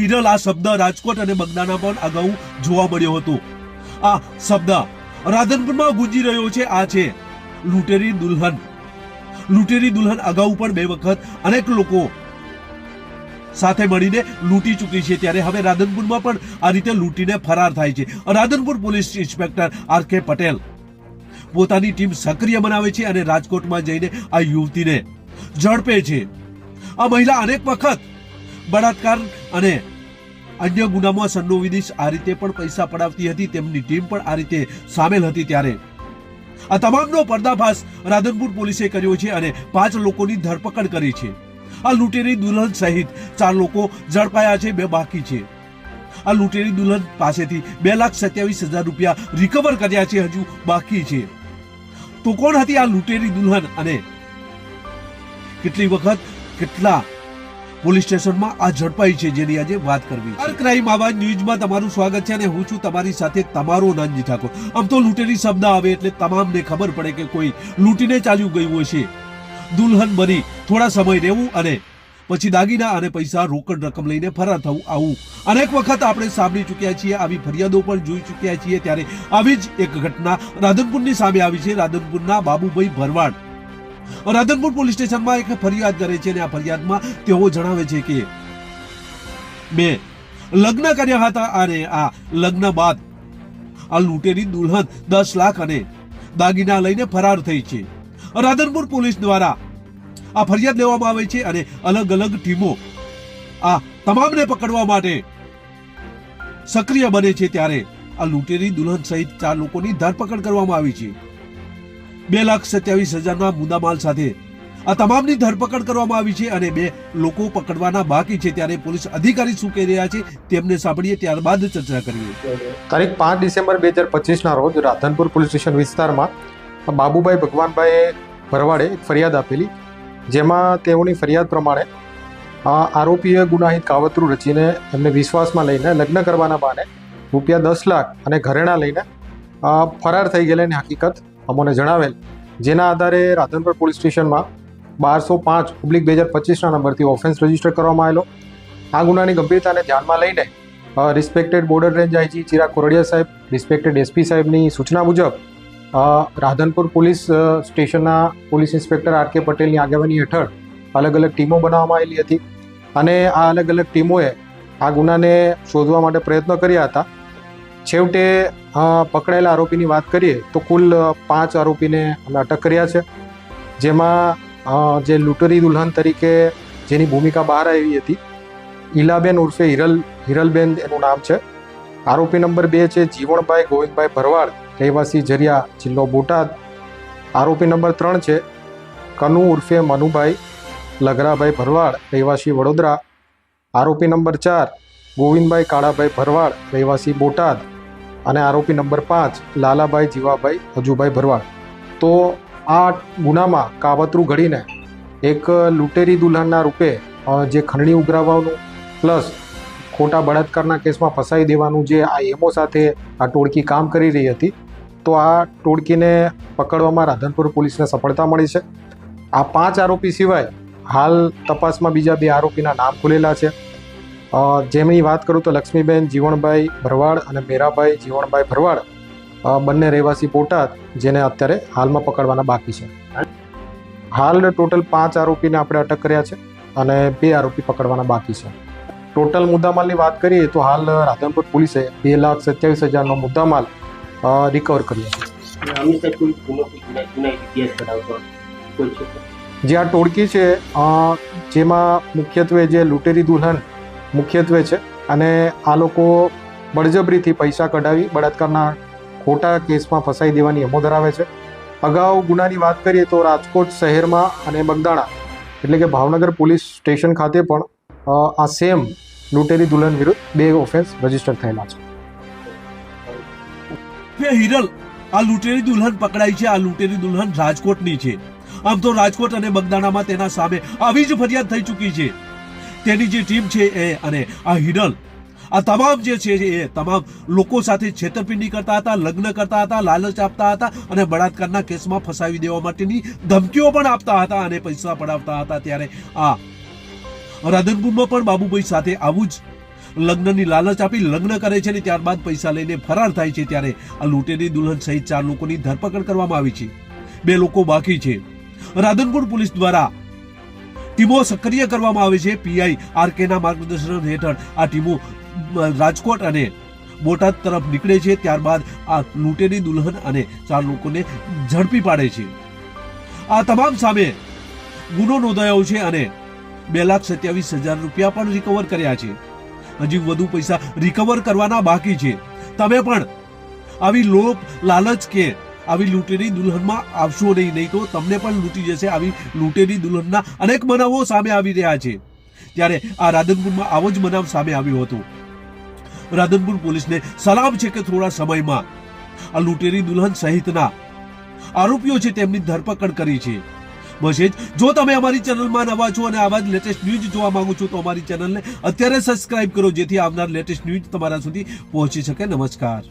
હિરલ આ શબ્દ રાજકોટ અને બગદાના પણ અગાઉ જોવા મળ્યો હતો. આ શબ્દ રાધનપુરમાં ગુંજી રહ્યો છે, આ છે, લૂંટેરી દુલ્હન. લૂંટેરી દુલ્હન અગાઉ પણ બે વખત અનેક લોકો સાથે મળીને લૂંટી ચૂકી છે, ત્યારે હવે રાધનપુરમાં પણ આ રીતે લૂંટીને ફરાર થાય છે. રાધનપુર પોલીસ ઇન્સ્પેક્ટર આર કે પટેલ પોતાની ટીમ સક્રિય બનાવે છે અને રાજકોટમાં જઈને આ યુવતીને ઝડપે છે. આ મહિલા અનેક વખત બળાત્કાર અને અન્ય ગુનામાં સંડોવીને આ રીતે પણ પૈસા પડાવતી હતી, તેમની ટીમ પણ આ રીતે સામેલ હતી ત્યારે. આ તમામનો પર્દાફાશ રાધનપુર પોલીસે કર્યો છે અને પાંચ લોકોની ધરપકડ કરી છે. આ લૂંટેરી દુલ્હન સહિત ચાર લોકો ઝડપાયા છે, બે બાકી છે. આ લૂંટેરી દુલ્હન પાસેથી બે લાખ સત્યાવીસ હજાર રૂપિયા રિકવર કર્યા છે, હજુ બાકી છે. તો કોણ હતી આ લૂંટેરી દુલ્હન અને કેટલી વખત કેટલા પોલીસ સ્ટેશનમાં આ ઝડપાઈ છે જેની આજે વાત કરવી છે. ક્રાઇમ આવાજ ન્યૂઝમાં તમારું સ્વાગત છે અને હું છું તમારી સાથે તમારો નાનજી ઠાકોર. આમ તો લૂંટેરી શબ્દ આવે એટલે તમામને ખબર પડે કે કોઈ લૂંટીને ચાલ્યું ગયું હશે. દુલ્હન બની, થોડા સમય રહેવું અને પછી દાગીના અને પૈસા રોકડ રકમ લઈને ફરાર થવું આવું. અનેક વખત આપણે સાંભળી ચૂક્યા છીએ, આવી ફરિયાદો પણ જોઈ ચૂક્યા છીએ ત્યારે આવી જ એક ઘટના રાધનપુરની સામે આવી છે. રાધનપુરના બાબુભાઈ ભરવાડ રાધનપુર પોલીસ સ્ટેશનમાં એક ફરિયાદ કરે છે અને આ ફરિયાદમાં તેઓ જણાવે છે કે મેં લગ્ન કર્યા હતા અને આ લગ્ન બાદ આ લૂંટેરી દુલ્હન દસ લાખ અને દાગીના લઈને ફરાર થઈ છે. રાધનપુર પોલીસ દ્વારા આ ફરિયાદ લેવામાં આવે છે અને અલગ અલગ ટીમો આ તમામને પકડવા માટે સક્રિય બને છે ત્યારે આ લૂંટેરી દુલ્હન સહિત ચાર લોકોની ધરપકડ કરવામાં આવી છે. બે લાખ સત્યાવીસ હજારના મુદ્દામાલ સાથે. આ તમામની ધરપકડ કરવામાં આવી છે અને બે લોકો પકડવાના બાકી છે ત્યારે પોલીસ અધિકારી શું કહી રહ્યા છે તેમને સાંભળીએ ત્યારબાદ ચર્ચા કરીએ. તારીખ પાંચ ડિસેમ્બર બે હજાર પચીસના રોજ રાધનપુર પોલીસ સ્ટેશન વિસ્તારમાં બાબુભાઈ ભગવાનભાઈએ ભરવાડે એક ફરિયાદ આપેલી, જેમાં તેઓની ફરિયાદ પ્રમાણે આરોપીએ ગુનાહિત કાવતરું રચીને એમને વિશ્વાસમાં લઈને લગ્ન કરવાના બહાને રૂપિયા દસ લાખ અને ઘરેણા લઈને ફરાર થઈ ગયેલાની હકીકત અમોને જણાવેલ, જેના આધારે રાધનપુર પોલીસ સ્ટેશનમાં બારસો પાંચ પબ્લિક બે હજાર પચીસના નંબરથી ઓફેન્સ રજિસ્ટર કરવામાં આવેલો. આ ગુનાની ગંભીરતાને ધ્યાનમાં લઈને respected border range IG Chirag Koradiya સાહેબ રિસ્પેક્ટેડ એસપી સાહેબની સૂચના મુજબ રાધનપુર પોલીસ સ્ટેશનના પોલીસ ઇન્સ્પેક્ટર આર કે પટેલની આગેવાની હેઠળ અલગ અલગ ટીમો બનાવવામાં આવેલી હતી. અને આ અલગ અલગ ટીમોએ આ ગુનાને શોધવા માટે પ્રયત્નો કર્યા હતા. છેવટે પકડાયેલા આરોપીની વાત કરીએ, તો કુલ પાંચ આરોપીને અમે અટક કર્યા છે. જેમાં જે લૂંટરી દુલ્હન તરીકે જેની ભૂમિકા બહાર આવી હતી, ઈલાબેન ઉર્ફે હિરલ, હિરલબેન એનું નામ છે. આરોપી નંબર બે છે જીવણભાઈ ગોવિંદભાઈ ભરવાડ, રહેવાસી જરિયા, જિલ્લો બોટાદ. આરોપી નંબર ત્રણ છે કનુ ઉર્ફે મનુભાઈ લગરાભાઈ ભરવાડ, રહેવાસી વડોદરા. આરોપી નંબર ચાર, ગોવિંદભાઈ કાળાભાઈ ભરવાડ, રહેવાસી બોટાદ. અને આરોપી નંબર પાંચ, લાલાભાઈ જીવાભાઈ હજુભાઈ ભરવાડ. તો આ ગુનામાં કાવતરું ઘડીને એક લૂંટેરી દુલ્હનના રૂપે જે ખંડણી ઉઘરાવવાનું પ્લસ ખોટા બળાત્કારના કેસમાં ફસાઈ દેવાનું જે આ એમો સાથે આ ટોળકી કામ કરી રહી હતી, તો આ ટોળકીને પકડવામાં રાધનપુર પોલીસને સફળતા મળી છે. આ પાંચ આરોપી સિવાય હાલ તપાસમાં બીજા બે આરોપીના નામ ખુલેલા છે. જેમની વાત કરું તો લક્ષ્મીબેન જીવણભાઈ ભરવાડ અને મેરાભાઈ જીવણભાઈ ભરવાડ બંને રહેવાસી બોટાદ જેને અત્યારે હાલમાં પકડવાના બાકી છે. હાલ ટોટલ પાંચ આરોપીને આપણે અટક કર્યા છે અને બે આરોપી પકડવાના બાકી છે. ટોટલ મુદ્દામાલની વાત કરીએ તો હાલ રાધનપુર પોલીસે બે લાખ સત્યાવીસ હજારનો મુદ્દામાલ રિકવર કર્યો છે. જે આ ટોળકી છે જેમાં મુખ્યત્વે જે લૂંટેરી દુલ્હન મુખ્યત્વે છે. અને આ લોકો બળજબરીથી પૈસા કઢાવી બળાત્કારના ખોટા કેસમાં ફસાઈ દેવાની અમો ધરાવે છે. અગાઉ ગુનાની વાત કરીએ તો રાજકોટ શહેરમાં અને બગદાણા એટલે કે ભાવનગર પોલીસ સ્ટેશન ખાતે પણ આ સેમ લૂંટેરી દુલ્હન વિરુદ્ધ બે ઓફેન્સ રજિસ્ટર થયેલા છે. હિરલ, આ લૂંટેરી દુલ્હન પકડાઈ છે, આ લૂંટેરી દુલ્હન રાજકોટની છે. આમ તો રાજકોટ અને બગદાણામાં તેના સામે આવી જ ફરિયાદ થઈ ચૂકી છે. તેની જે ટીમ છે એ અને આ હિડલ, આ તમામ જે છે એ તમામ લોકો સાથે છેતરપિંડી કરતા હતા, લગ્ન કરતા હતા, લાલચ આપતા હતા અને બળાત્કારના કેસમાં ફસાવી દેવા માટેની ધમકીઓ પણ આપતા હતા અને પૈસા પડાવતા હતા. ત્યારે આ રાધનપુરમાં પણ બાબુભાઈ સાથે આવું જ લગ્નની લાલચ આપી લગ્ન કરે છે અને ત્યારબાદ પૈસા લઈને ફરાર થાય છે. ત્યારે આ લૂંટેરી દુલ્હન સહિત ચાર લોકોની ધરપકડ કરવામાં આવી છે. બે લોકો બાકી છે. રાધનપુર પોલીસ દ્વારા ટીમો સક્રિય કરવામાં આવે છે. પીઆઈ આર કેના માર્ગદર્શન હેઠળ આ ટીમો રાજકોટ અને બોટાદ તરફ નીકળે છે. ત્યારબાદ આ લૂંટેની દુલ્હન અને ચાર લોકોને ઝડપી પાડે છે. આ તમામ સામે ગુનો નોંધાયો છે અને બે લાખ સત્યાવીસ હજાર રૂપિયા પણ રિકવર કર્યા છે. હજી વધુ પૈસા રિકવર કરવાના બાકી છે. તમે પણ આવી લોપ લાલચ કે આવી લૂંટેરી દુલ્હનમાં આવશો નહીં. નહીં તો તમને પણ લૂંટી જશે આવી લૂંટેરી દુલ્હનના અનેક બનાવો સામે આવી રહ્યા છે. ત્યારે આ રાધનપુરમાં આવો જ બનાવ સામે આવ્યો હતો. રાધનપુર પોલીસને સલામ છે કે થોડા સમયમાં આ લૂંટેરી દુલ્હન સહિતના આરોપીઓ છે તેમની ધરપકડ કરી છે. મસેજ જ તમે અમારી ચેનલમાં નવા છો અને આવા જ લેટેસ્ટ ન્યૂઝ જોવા માંગો છો, તો અમારી ચેનલને અત્યારે સબસ્ક્રાઇબ કરો, જેથી આવનાર લેટેસ્ટ ન્યૂઝ તમારા સુધી પહોંચી શકે. નમસ્કાર.